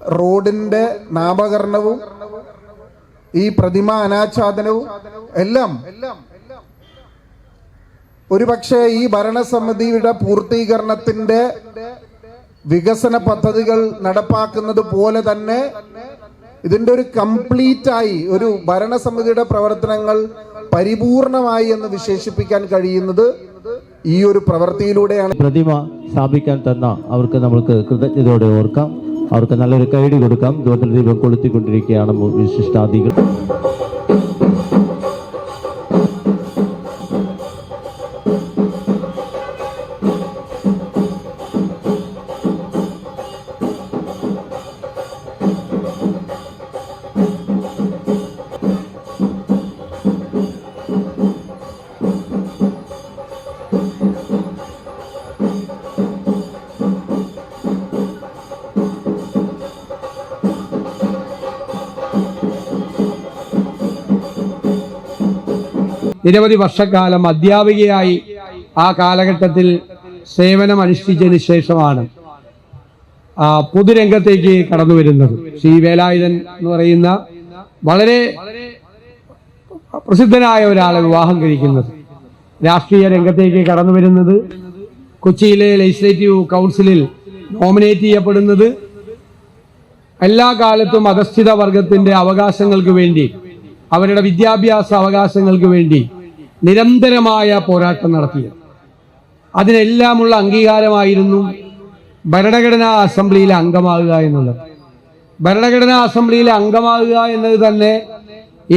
റോഡിന്റെ നാമകരണവും ഈ പ്രതിമ അനാച്ഛാദനവും എല്ലാം ഒരുപക്ഷെ ഈ ഭരണസമിതിയുടെ പൂർത്തീകരണത്തിന്റെ വികസന പദ്ധതികൾ നടപ്പാക്കുന്നത് പോലെ തന്നെ ഇതിന്റെ ഒരു കംപ്ലീറ്റ് ആയി ഒരു ഭരണസമിതിയുടെ പ്രവർത്തനങ്ങൾ പരിപൂർണമായി എന്ന് വിശേഷിപ്പിക്കാൻ കഴിയുന്നത് ഈ ഒരു പ്രവൃത്തിയിലൂടെയാണ്. പ്രതിമ സ്ഥാപിക്കാൻ തന്ന അവർക്ക് നമ്മൾക്ക് കൃതജ്ഞതയോടെ ഓർക്കാം. അവർക്ക് നല്ലൊരു കൈഡി കൊടുക്കാം. ജ്യോതിർ ദീപം കൊളുത്തിക്കൊണ്ടിരിക്കുകയാണ് വിശിഷ്ടാദികൾ. നിരവധി വർഷക്കാലം അധ്യാപികയായി ആ കാലഘട്ടത്തിൽ സേവനം അനുഷ്ഠിച്ചതിന് ശേഷമാണ് പൊതുരംഗത്തേക്ക് കടന്നു വരുന്നത്. ശ്രീ വേലായുധൻ എന്ന് പറയുന്ന വളരെ പ്രസിദ്ധനായ ഒരാളെ വിവാഹം കഴിക്കുന്നത്. രാഷ്ട്രീയ രംഗത്തേക്ക് കടന്നു വരുന്നത്. കൊച്ചിയിലെ ലെജിസ്ലേറ്റീവ് കൗൺസിലിൽ നോമിനേറ്റ് ചെയ്യപ്പെടുന്നത്. എല്ലാ കാലത്തും അധസ്ഥിത വർഗത്തിന്റെ അവകാശങ്ങൾക്ക് വേണ്ടി അവരുടെ വിദ്യാഭ്യാസ അവകാശങ്ങൾക്ക് വേണ്ടി നിരന്തരമായ പോരാട്ടം നടത്തിയത്. അതിനെല്ലാമുള്ള അംഗീകാരമായിരുന്നു ഭരണഘടനാ അസംബ്ലിയിലെ അംഗമാകുക എന്നുള്ളത്. ഭരണഘടനാ അസംബ്ലിയിലെ അംഗമാകുക എന്നത് തന്നെ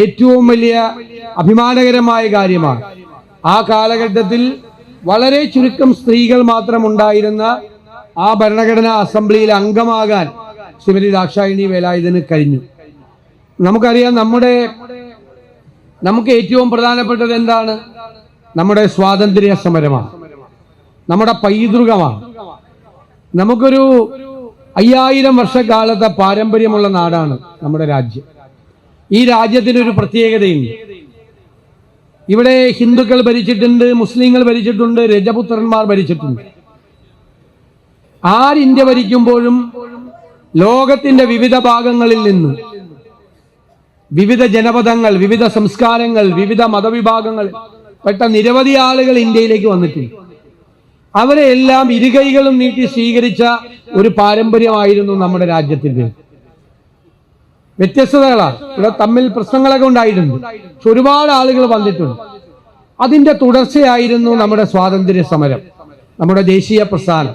ഏറ്റവും വലിയ അഭിമാനകരമായ കാര്യമാണ്. ആ കാലഘട്ടത്തിൽ വളരെ ചുരുക്കം സ്ത്രീകൾ മാത്രം ഉണ്ടായിരുന്ന ആ ഭരണഘടനാ അസംബ്ലിയിൽ അംഗമാകാൻ ശ്രീമതി ദാക്ഷായണി വേലായുധന് കഴിഞ്ഞു. നമുക്കറിയാം നമ്മുടെ നമുക്ക് ഏറ്റവും പ്രധാനപ്പെട്ടത് എന്താണ്? നമ്മുടെ സ്വാതന്ത്ര്യ സമരമാണ്. നമ്മുടെ പൈതൃകമാണ്. നമുക്കൊരു അയ്യായിരം വർഷക്കാലത്തെ പാരമ്പര്യമുള്ള നാടാണ് നമ്മുടെ രാജ്യം. ഈ രാജ്യത്തിന് ഒരു പ്രത്യേകതയുണ്ട്. ഇവിടെ ഹിന്ദുക്കൾ ഭരിച്ചിട്ടുണ്ട് മുസ്ലിങ്ങൾ ഭരിച്ചിട്ടുണ്ട് രജപുത്രന്മാർ ഭരിച്ചിട്ടുണ്ട്. ആര് ഇന്ത്യ ഭരിക്കുമ്പോഴും ലോകത്തിന്റെ വിവിധ ഭാഗങ്ങളിൽ നിന്ന് വിവിധ ജനപദങ്ങൾ വിവിധ സംസ്കാരങ്ങൾ വിവിധ മതവിഭാഗങ്ങൾ. പെട്ട നിരവധി ആളുകൾ ഇന്ത്യയിലേക്ക് വന്നിട്ടുണ്ട്. അവരെ എല്ലാം ഇരുകൈകളും നീട്ടി സ്വീകരിച്ച ഒരു പാരമ്പര്യമായിരുന്നു നമ്മുടെ രാജ്യത്തിന്റെ വ്യത്യസ്തതകളാണ്. ഇവിടെ തമ്മിൽ പ്രശ്നങ്ങളൊക്കെ ഉണ്ടായിട്ടുണ്ട്. പക്ഷെ ഒരുപാട് ആളുകൾ വന്നിട്ടുണ്ട്. അതിന്റെ തുടർച്ചയായിരുന്നു നമ്മുടെ സ്വാതന്ത്ര്യ സമരം. നമ്മുടെ ദേശീയ പ്രസ്ഥാനം.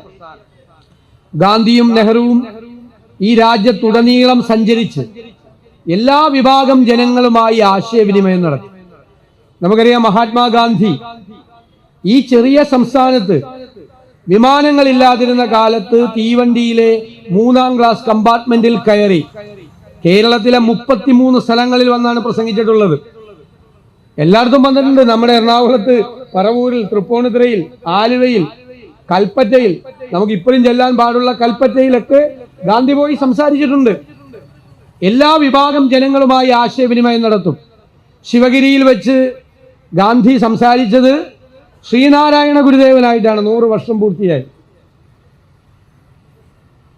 ഗാന്ധിയും നെഹ്റുവും ഈ രാജ്യത്തുടനീളം സഞ്ചരിച്ച് എല്ലാ വിഭാഗം ജനങ്ങളുമായി ആശയവിനിമയം നടത്തി. നമുക്കറിയാം മഹാത്മാഗാന്ധി ഈ ചെറിയ സംസ്ഥാനത്ത് വിമാനങ്ങളില്ലാതിരുന്ന കാലത്ത് തീവണ്ടിയിലെ മൂന്നാം ക്ലാസ് കമ്പാർട്ട്മെന്റിൽ കയറി കേരളത്തിലെ മുപ്പത്തിമൂന്ന് സ്ഥലങ്ങളിൽ വന്നാണ് പ്രസംഗിച്ചിട്ടുള്ളത്. എല്ലായിടത്തും വന്നിട്ടുണ്ട്. നമ്മുടെ എറണാകുളത്ത് പറവൂരിൽ തൃപ്പൂണിത്തുറയിൽ ആലുവയിൽ കൽപ്പറ്റയിൽ നമുക്ക് ഇപ്പോഴും ചെല്ലാൻ പാടുള്ള കൽപ്പറ്റയിലൊക്കെ ഗാന്ധി പോയി സംസാരിച്ചിട്ടുണ്ട്. എല്ലാ വിഭാഗം ജനങ്ങളുമായി ആശയവിനിമയം നടത്തും. ശിവഗിരിയിൽ വെച്ച് ഗാന്ധി സംസാരിച്ചത് ശ്രീനാരായണ ഗുരുദേവനായിട്ടാണ്. നൂറ് വർഷം പൂർത്തിയായി.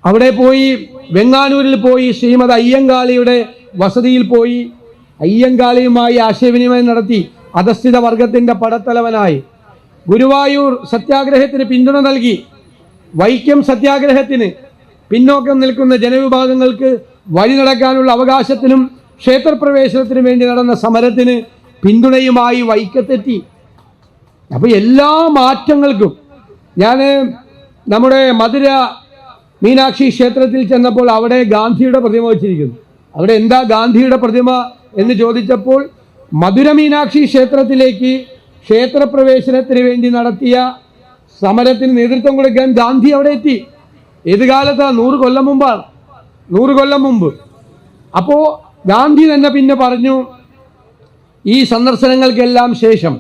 അവിടെ പോയി വെങ്ങാനൂരിൽ പോയി ശ്രീമത് അയ്യങ്കാളിയുടെ വസതിയിൽ പോയി അയ്യങ്കാളിയുമായി ആശയവിനിമയം നടത്തി അധസ്ഥിത വർഗത്തിന്റെ പടത്തലവനായി. ഗുരുവായൂർ സത്യാഗ്രഹത്തിന് പിന്തുണ നൽകി. വൈക്കം സത്യാഗ്രഹത്തിന് പിന്നോക്കം നിൽക്കുന്ന ജനവിഭാഗങ്ങൾക്ക് വഴി നടക്കാനുള്ള അവകാശത്തിനും ക്ഷേത്രപ്രവേശനത്തിനും വേണ്ടി നടന്ന സമരത്തിന് പിന്തുണയുമായി വൈക്കത്തെത്തി. അപ്പോൾ എല്ലാ മാറ്റങ്ങൾക്കും ഞാൻ നമ്മുടെ മധുര മീനാക്ഷി ക്ഷേത്രത്തിൽ ചെന്നപ്പോൾ അവിടെ ഗാന്ധിയുടെ പ്രതിമ വച്ചിരിക്കുന്നു. അവിടെ എന്താ ഗാന്ധിയുടെ പ്രതിമ എന്ന് ചോദിച്ചപ്പോൾ മധുര മീനാക്ഷി ക്ഷേത്രത്തിലേക്ക് ക്ഷേത്രപ്രവേശനത്തിന് വേണ്ടി നടത്തിയ സമരത്തിന് നേതൃത്വം കൊടുക്കാൻ ഗാന്ധി അവിടെ എത്തി. ഏത് കാലത്താണ് നൂറ് കൊല്ലം മുമ്പാണ്. നൂറ് കൊല്ലം മുമ്പ്. അപ്പോൾ ഗാന്ധി തന്നെ പിന്നെ പറഞ്ഞു ഈ സന്ദർശനങ്ങൾക്കെല്ലാം ശേഷം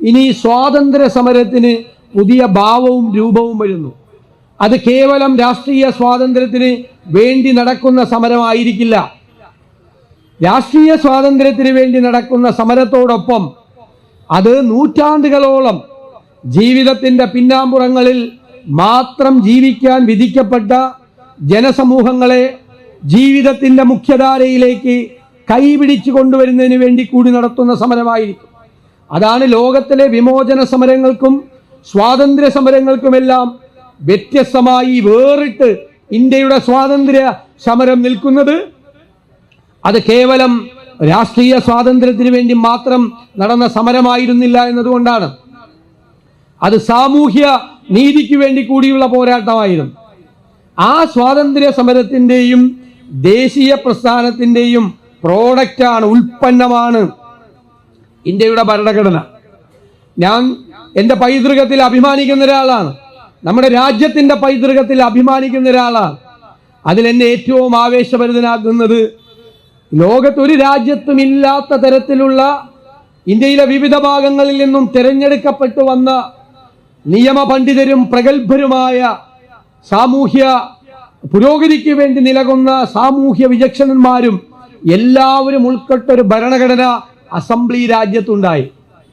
ഇനി സ്വാതന്ത്ര്യ സമരത്തിന് പുതിയ ഭാവവും രൂപവും വരുന്നു. അത് കേവലം രാഷ്ട്രീയ സ്വാതന്ത്ര്യത്തിന് വേണ്ടി നടക്കുന്ന സമരമായിരിക്കില്ല. രാഷ്ട്രീയ സ്വാതന്ത്ര്യത്തിന് വേണ്ടി നടക്കുന്ന സമരത്തോടൊപ്പം അത് നൂറ്റാണ്ടുകളോളം ജീവിതത്തിന്റെ പിന്നാമ്പുറങ്ങളിൽ മാത്രം ജീവിക്കാൻ വിധിക്കപ്പെട്ട ജനസമൂഹങ്ങളെ ജീവിതത്തിന്റെ മുഖ്യധാരയിലേക്ക് കൈപിടിച്ചു കൊണ്ടുവരുന്നതിന് വേണ്ടി കൂടി നടത്തുന്ന സമരമായിരിക്കും. അതാണ് ലോകത്തിലെ വിമോചന സമരങ്ങൾക്കും സ്വാതന്ത്ര്യ സമരങ്ങൾക്കുമെല്ലാം വ്യത്യസ്തമായി വേറിട്ട് ഇന്ത്യയുടെ സ്വാതന്ത്ര്യ സമരം നിൽക്കുന്നത്. അത് കേവലം രാഷ്ട്രീയ സ്വാതന്ത്ര്യത്തിന് വേണ്ടി മാത്രം നടന്ന സമരമായിരുന്നില്ല എന്നതുകൊണ്ടാണ്. അത് സാമൂഹ്യ നീതിക്ക് വേണ്ടി കൂടിയുള്ള പോരാട്ടമായിരുന്നു. ആ സ്വാതന്ത്ര്യ സമരത്തിന്റെയും ദേശീയ പ്രസ്ഥാനത്തിന്റെയും പ്രോഡക്റ്റാണ് ഉൽപ്പന്നമാണ് ഇന്ത്യയുടെ ഭരണഘടന. ഞാൻ എന്റെ പൈതൃകത്തിൽ അഭിമാനിക്കുന്ന ഒരാളാണ്. നമ്മുടെ രാജ്യത്തിന്റെ പൈതൃകത്തിൽ അഭിമാനിക്കുന്ന ഒരാളാണ്. അതിൽ എന്നെ ഏറ്റവും ആവേശഭരിതനാക്കുന്നത് ലോകത്ത് ഒരു രാജ്യത്തും ഇല്ലാത്ത തരത്തിലുള്ള ഇന്ത്യയിലെ വിവിധ ഭാഗങ്ങളിൽ നിന്നും തിരഞ്ഞെടുക്കപ്പെട്ടു വന്ന നിയമപണ്ഡിതരും പ്രഗത്ഭരുമായ സാമൂഹ്യ പുരോഗതിക്ക് വേണ്ടി നിലകൊന്ന സാമൂഹ്യ വിചക്ഷണന്മാരും എല്ലാവരും ഉൾപ്പെട്ട ഒരു ഭരണഘടന അസംബ്ലി രാജ്യത്തുണ്ടായി.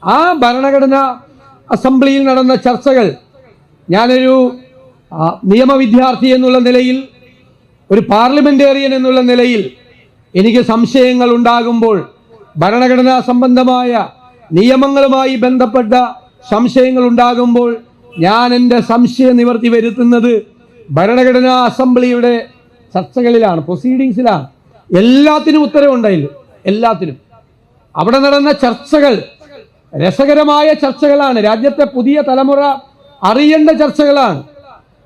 ആ ഭരണഘടന അസംബ്ലിയിൽ നടന്ന ചർച്ചകൾ ഞാനൊരു നിയമ നിയമവിദ്യാർത്ഥി എന്നുള്ള നിലയിൽ ഒരു പാർലമെന്റേറിയൻ എന്നുള്ള നിലയിൽ എനിക്ക് സംശയങ്ങൾ ഉണ്ടാകുമ്പോൾ ഭരണഘടനാ സംബന്ധമായ നിയമങ്ങളുമായി ബന്ധപ്പെട്ട സംശയങ്ങൾ ഉണ്ടാകുമ്പോൾ ഞാൻ എന്റെ സംശയ നിവർത്തി വരുത്തുന്നത് ഭരണഘടനാ അസംബ്ലിയുടെ ചർച്ചകളിലാണ് പ്രൊസീഡിങ്സിലാണ് എല്ലാത്തിനും ഉത്തരവുണ്ടായില്ല എല്ലാത്തിനും. അവിടെ നടന്ന ചർച്ചകൾ രസകരമായ ചർച്ചകളാണ്. രാജ്യത്തെ പുതിയ തലമുറ അറിയേണ്ട ചർച്ചകളാണ്.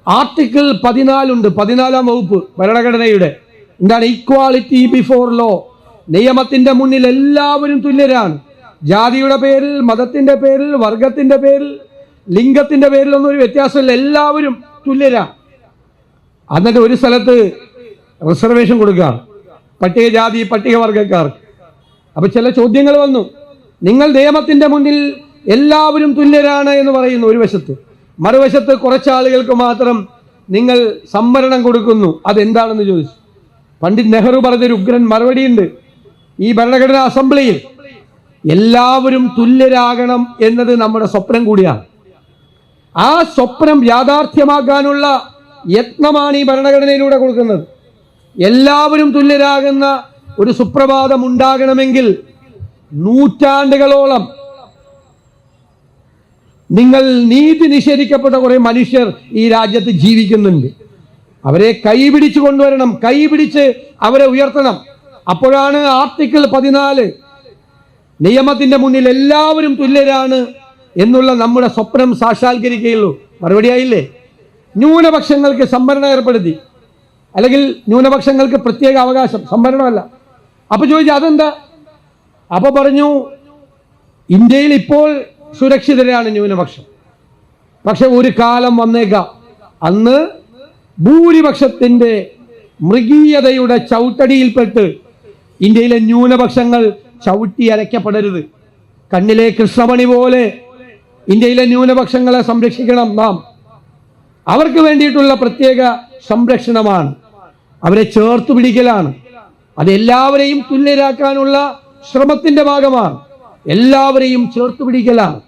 ആർട്ടിക്കിൾ പതിനാലുണ്ട്. പതിനാലാം വകുപ്പ് ഭരണഘടനയുടെ. എന്താണ്? ഈക്വാളിറ്റി ബിഫോർ ലോ നിയമത്തിന്റെ മുന്നിൽ എല്ലാവരും തുല്യരാണ്. ജാതിയുടെ പേരിൽ മതത്തിന്റെ പേരിൽ വർഗത്തിന്റെ പേരിൽ ലിംഗത്തിന്റെ പേരിൽ ഒന്നും ഒരു വ്യത്യാസമില്ല. എല്ലാവരും തുല്യരാണ്. എന്നിട്ട് ഒരു സ്ഥലത്ത് റിസർവേഷൻ കൊടുക്കുക. പട്ടികജാതി പട്ടികവർഗക്കാർക്ക് അപ്പൊ ചില ചോദ്യങ്ങൾ വന്നു. നിങ്ങൾ നിയമത്തിന്റെ മുന്നിൽ എല്ലാവരും തുല്യരാണ് എന്ന് പറയുന്നു ഒരു വശത്ത്. മറുവശത്ത് കുറച്ചാളുകൾക്ക് മാത്രം നിങ്ങൾ സംവരണം കൊടുക്കുന്നു. അതെന്താണെന്ന് ചോദിച്ചു. പണ്ഡിറ്റ് നെഹ്റു പറഞ്ഞൊരു ഉഗ്രൻ മറുപടിയുണ്ട്. ഈ ഭരണഘടനാ അസംബ്ലിയിൽ എല്ലാവരും തുല്യരാകണം എന്നത് നമ്മുടെ സ്വപ്നം കൂടിയാണ്. ആ സ്വപ്നം യാഥാർത്ഥ്യമാക്കാനുള്ള യത്നമാണ് ഈ ഭരണഘടനയിലൂടെ കൊടുക്കുന്നത്. എല്ലാവരും തുല്യരാകുന്ന ഒരു സുപ്രഭാതം ഉണ്ടാകണമെങ്കിൽ നൂറ്റാണ്ടുകളോളം നിങ്ങൾ നീതി നിഷേധിക്കപ്പെട്ട കുറെ മനുഷ്യർ ഈ രാജ്യത്ത് ജീവിക്കുന്നുണ്ട്. അവരെ കൈപിടിച്ചു കൊണ്ടുവരണം കൈപിടിച്ച് അവരെ ഉയർത്തണം. അപ്പോഴാണ് ആർട്ടിക്കിൾ പതിനാല് നിയമത്തിന്റെ മുന്നിൽ എല്ലാവരും തുല്യരാണ് എന്നുള്ള നമ്മുടെ സ്വപ്നം സാക്ഷാത്കരിക്കുകയുള്ളൂ. മറുപടിയായില്ലേ? ന്യൂനപക്ഷങ്ങൾക്ക് സംവരണം ഏർപ്പെടുത്തി. അല്ലെങ്കിൽ ന്യൂനപക്ഷങ്ങൾക്ക് പ്രത്യേക അവകാശം. സംവരണമല്ല. അപ്പൊ ചോദിച്ചു അതെന്താ? അപ്പൊ പറഞ്ഞു ഇന്ത്യയിൽ ഇപ്പോൾ സുരക്ഷിതരാണ് ന്യൂനപക്ഷം. പക്ഷെ ഒരു കാലം വന്നേക്കാം. അന്ന് ഭൂരിപക്ഷത്തിന്റെ മൃഗീയതയുടെ ചവിട്ടടിയിൽപ്പെട്ട് ഇന്ത്യയിലെ ന്യൂനപക്ഷങ്ങൾ ചവിട്ടി അരയ്ക്കപ്പെടരുത്. കണ്ണിലെ കൃഷ്ണമണി പോലെ ഇന്ത്യയിലെ ന്യൂനപക്ഷങ്ങളെ സംരക്ഷിക്കണം നാം. അവർക്ക് വേണ്ടിയിട്ടുള്ള പ്രത്യേക സംരക്ഷണമാണ്. അവരെ ചേർത്ത് പിടിക്കലാണ്. അത് എല്ലാവരെയും തുല്യരാക്കാനുള്ള ശ്രമത്തിന്റെ ഭാഗമാണ്. എല്ലാവരെയും ചേർത്ത് പിടിക്കലാണ്.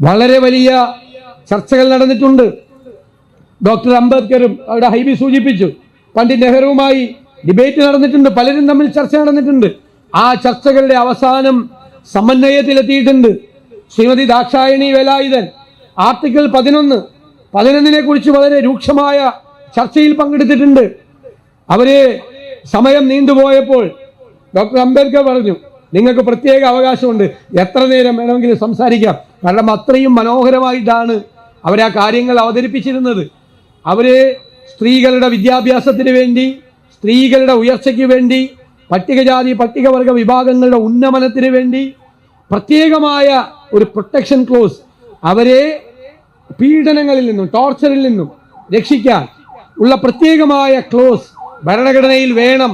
വളരെ വലിയ ചർച്ചകൾ നടന്നിട്ടുണ്ട്. ഡോക്ടർ അംബേദ്കറും അവിടെ ഹൈബി സൂചിപ്പിച്ചു. പണ്ഡിറ്റ് നെഹ്റുവുമായി ഡിബേറ്റ് നടന്നിട്ടുണ്ട്. പലരും തമ്മിൽ ചർച്ച നടന്നിട്ടുണ്ട്. ആ ചർച്ചകളുടെ അവസാനം സമന്വയത്തിലെത്തിയിട്ടുണ്ട് ശ്രീമതി ദാക്ഷായണി വേലായുധൻ. ആർട്ടിക്കിൾ പതിനൊന്ന് പതിനൊന്നിനെ കുറിച്ച് വളരെ രൂക്ഷമായ ചർച്ചയിൽ പങ്കെടുത്തിട്ടുണ്ട്. അവർ സമയം നീണ്ടുപോയപ്പോൾ ഡോക്ടർ അംബേദ്കർ പറഞ്ഞു നിങ്ങൾക്ക് പ്രത്യേക അവകാശമുണ്ട്. എത്ര നേരം വേണമെങ്കിലും സംസാരിക്കാം. കാരണം അത്രയും മനോഹരമായിട്ടാണ് അവർ ആ കാര്യങ്ങൾ അവതരിപ്പിച്ചിരുന്നത്. അവർ സ്ത്രീകളുടെ വിദ്യാഭ്യാസത്തിന് വേണ്ടി സ്ത്രീകളുടെ ഉയർച്ചയ്ക്ക് വേണ്ടി പട്ടികജാതി പട്ടികവർഗ വിഭാഗങ്ങളുടെ ഉന്നമനത്തിന് വേണ്ടി പ്രത്യേകമായ ഒരു പ്രൊട്ടക്ഷൻ ക്ലോസ് അവരെ പീഡനങ്ങളിൽ നിന്നും ടോർച്ചറിൽ നിന്നും രക്ഷിക്കാൻ ഉള്ള പ്രത്യേകമായ ക്ലോസ് ഭരണഘടനയിൽ വേണം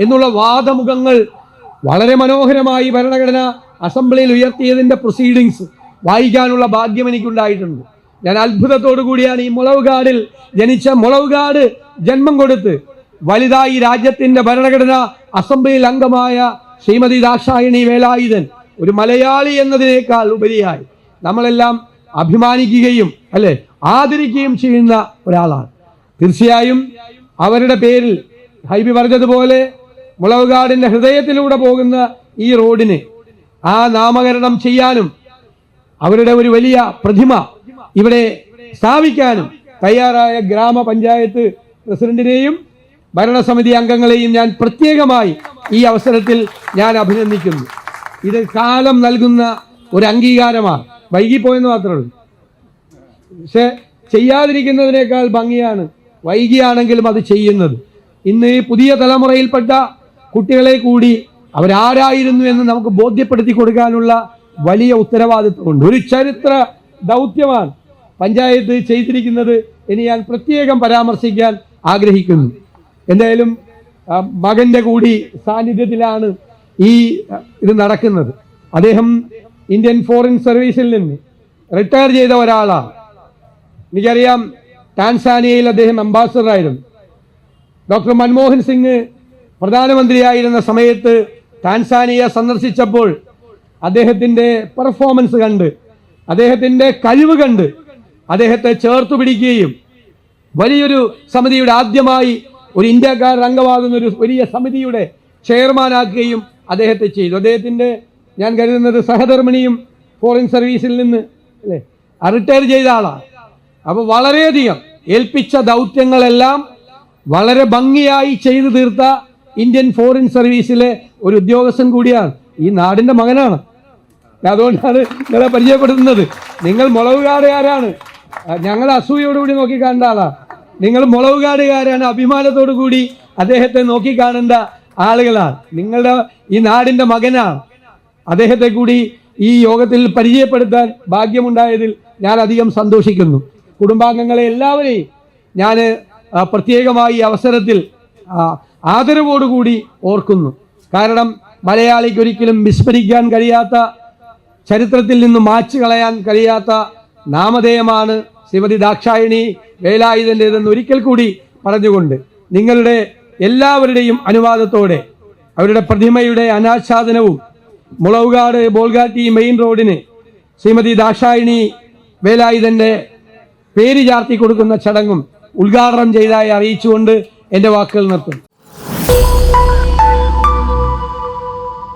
എന്നുള്ള വാദമുഖങ്ങൾ വളരെ മനോഹരമായി ഭരണഘടന അസംബ്ലിയിൽ ഉയർത്തിയതിന്റെ പ്രൊസീഡിങ്സ് വായിക്കാനുള്ള ഭാഗ്യം എനിക്കുണ്ടായിട്ടുണ്ട്. ഞാൻ അത്ഭുതത്തോടു കൂടിയാണ് ഈ മുളവുകാടിൽ ജനിച്ച. മുളവുകാട് ജന്മം കൊടുത്ത് വലുതായി രാജ്യത്തിന്റെ ഭരണഘടന അസംബ്ലിയിൽ അംഗമായ ശ്രീമതി ദാക്ഷായണി വേലായുധൻ ഒരു മലയാളി എന്നതിനേക്കാൾ ഉപരിയായി. നമ്മളെല്ലാം അഭിമാനിക്കുകയും അല്ലെ? ആദരിക്കുകയും ചെയ്യുന്ന ഒരാളാണ്. തീർച്ചയായും അവരുടെ പേരിൽ ഹൈബി പറഞ്ഞതുപോലെ മുളവുകാടിന്റെ ഹൃദയത്തിലൂടെ പോകുന്ന ഈ റോഡിന് ആ നാമകരണം ചെയ്യാനും അവരുടെ ഒരു വലിയ പ്രതിമ ഇവിടെ സ്ഥാപിക്കാനും തയ്യാറായ ഗ്രാമപഞ്ചായത്ത് പ്രസിഡന്റിനെയും ഭരണസമിതി അംഗങ്ങളെയും ഞാൻ പ്രത്യേകമായി ഈ അവസരത്തിൽ ഞാൻ അഭിനന്ദിക്കുന്നു. ഇത് കാലം നൽകുന്ന ഒരു അംഗീകാരമാണ്. വൈകിപ്പോയെന്ന് മാത്രമേ ഉള്ളൂ. പക്ഷെ ചെയ്യാതിരിക്കുന്നതിനേക്കാൾ ഭംഗിയാണ് വൈകിയാണെങ്കിലും അത് ചെയ്യുന്നത്. ഇന്ന് ഈ പുതിയ തലമുറയിൽപ്പെട്ട കുട്ടികളെ കൂടി അവരാരായിരുന്നു എന്ന് നമുക്ക് ബോധ്യപ്പെടുത്തി കൊടുക്കാനുള്ള വലിയ ഉത്തരവാദിത്വമുണ്ട്. ഒരു ചരിത്ര ദൗത്യമാണ് പഞ്ചായത്ത് ചെയ്തിരിക്കുന്നത് ഇനി ഞാൻ പ്രത്യേകം പരാമർശിക്കാൻ ആഗ്രഹിക്കുന്നു. എന്തായാലും മകന്റെ കൂടി സാന്നിധ്യത്തിലാണ് ഈ ഇത് നടക്കുന്നത്. അദ്ദേഹം ഇന്ത്യൻ ഫോറിൻ സർവീസിൽ നിന്ന് റിട്ടയർ ചെയ്ത ഒരാളാണ് എനിക്കറിയാം ടാൻസാനിയയിൽ അദ്ദേഹം അംബാസഡർ ആയിരുന്നു. ഡോക്ടർ മൻമോഹൻ സിംഗ് പ്രധാനമന്ത്രിയായിരുന്ന സമയത്ത് ടാൻസാനിയ സന്ദർശിച്ചപ്പോൾ അദ്ദേഹത്തിന്റെ പെർഫോമൻസ് കണ്ട് അദ്ദേഹത്തിന്റെ കഴിവ് കണ്ട് അദ്ദേഹത്തെ ചേർത്തു പിടിക്കുകയും വലിയൊരു സമിതിയുടെ ആദ്യമായി ഒരു ഇന്ത്യക്കാരൻ അംഗമാകുന്ന ഒരു വലിയ സമിതിയുടെ ചെയർമാനാക്കുകയും അദ്ദേഹത്തെ ചെയ്തു. അദ്ദേഹത്തിന്റെ ഞാൻ കരുതുന്നത് സഹധർമ്മിണിയും ഫോറിൻ സർവീസിൽ നിന്ന് അല്ലേ? റിട്ടയർ ചെയ്ത ആളാണ് അപ്പോൾ വളരെയധികം ഏൽപ്പിച്ച ദൗത്യങ്ങളെല്ലാം വളരെ ഭംഗിയായി ചെയ്തു തീർത്ത ഇന്ത്യൻ ഫോറിൻ സർവീസിലെ ഒരു ഉദ്യോഗസ്ഥൻ കൂടിയാണ്. ഈ നാടിന്റെ മകനാണ്. അതുകൊണ്ടാണ് നിങ്ങളെ പരിചയപ്പെടുത്തുന്നത്. നിങ്ങൾ മുളവുകാടുകാരാണ് ഞങ്ങൾ അസൂയോടുകൂടി നോക്കി കാണേണ്ട ആളാ. നിങ്ങൾ മുളവുകാടുകാരാണ് അഭിമാനത്തോടു കൂടി അദ്ദേഹത്തെ നോക്കി കാണേണ്ട ആളുകളാണ്. നിങ്ങളുടെ ഈ നാടിന്റെ മകനാണ്. അദ്ദേഹത്തെ കൂടി ഈ യോഗത്തിൽ പരിചയപ്പെടുത്താൻ ഭാഗ്യമുണ്ടായതിൽ ഞാൻ അധികം സന്തോഷിക്കുന്നു. കുടുംബാംഗങ്ങളെ എല്ലാവരെയും ഞാൻ പ്രത്യേകമായി അവസരത്തിൽ ആദരവോടുകൂടി ഓർക്കുന്നു. കാരണം മലയാളിക്ക് ഒരിക്കലും വിസ്മരിക്കാൻ കഴിയാത്ത ചരിത്രത്തിൽ നിന്ന് മാച്ചു കളയാൻ കഴിയാത്ത നാമധേയമാണ് ശ്രീമതി ദാക്ഷായണി വേലായുധന്റെതെന്ന് ഒരിക്കൽ കൂടി പറഞ്ഞുകൊണ്ട് നിങ്ങളുടെ എല്ലാവരുടെയും അനുവാദത്തോടെ അവരുടെ പ്രതിമയുടെ അനാച്ഛാദനവും മുളവുകാട് ബോൾഗാട്ടി മെയിൻ റോഡിന് ശ്രീമതി ദാക്ഷായണി വേലായുധന്റെ പേര് ചാർത്തി കൊടുക്കുന്ന ചടങ്ങും ഉദ്ഘാടനം ചെയ്തതായി അറിയിച്ചുകൊണ്ട് എന്റെ വാക്കുകൾ നിർത്തും